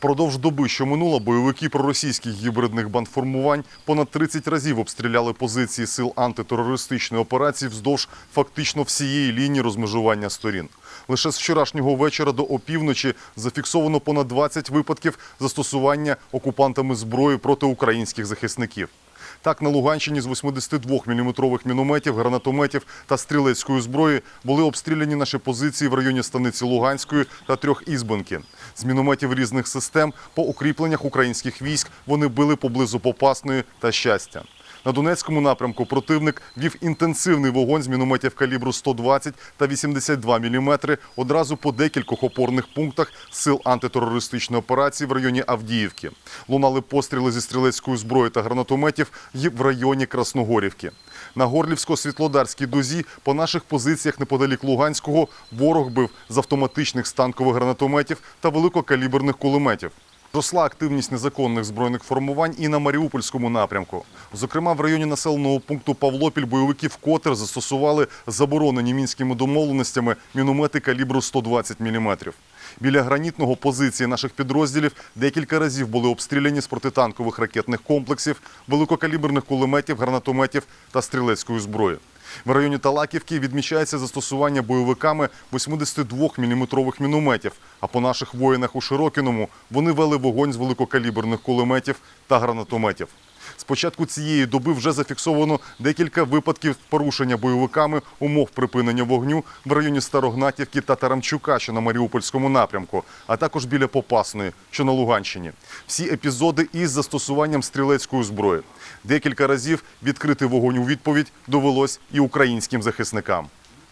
Впродовж доби, що минула, бойовики проросійських гібридних бандформувань понад 30 разів обстріляли позиції сил антитерористичної операції вздовж фактично всієї лінії розмежування сторін. Лише з вчорашнього вечора до опівночі зафіксовано понад 20 випадків застосування окупантами зброї проти українських захисників. Так, на Луганщині з 82-мм мінометів, гранатометів та стрілецької зброї були обстріляні наші позиції в районі станиці Луганської та трьох ізбанки З мінометів різних систем по укріпленнях українських військ вони били поблизу Попасної та Щастя. На Донецькому напрямку противник вів інтенсивний вогонь з мінометів калібру 120 та 82 мм одразу по декількох опорних пунктах сил антитерористичної операції в районі Авдіївки. Лунали постріли зі стрілецької зброї та гранатометів і в районі Красногорівки. На Горлівсько-Світлодарській дузі по наших позиціях неподалік Луганського ворог бив з автоматичних станкових гранатометів та великокаліберних кулеметів. Росла активність незаконних збройних формувань і на Маріупольському напрямку. Зокрема, в районі населеного пункту Павлопіль бойовики вкотре застосували заборонені мінськими домовленостями міномети калібру 120 мм. Біля гранітного позиції наших підрозділів декілька разів були обстріляні з протитанкових ракетних комплексів, великокаліберних кулеметів, гранатометів та стрілецької зброї. В районі Талаківки відмічається застосування бойовиками 82-мм мінометів, а по наших воїнах у Широкіному вони вели вогонь з великокаліберних кулеметів та гранатометів. З початку цієї доби вже зафіксовано декілька випадків порушення бойовиками умов припинення вогню в районі Старогнатівки та Тарамчука, що на Маріупольському напрямку, а також біля Попасної, що на Луганщині. Всі епізоди із застосуванням стрілецької зброї. Декілька разів відкрити вогонь у відповідь довелось і українським захисникам.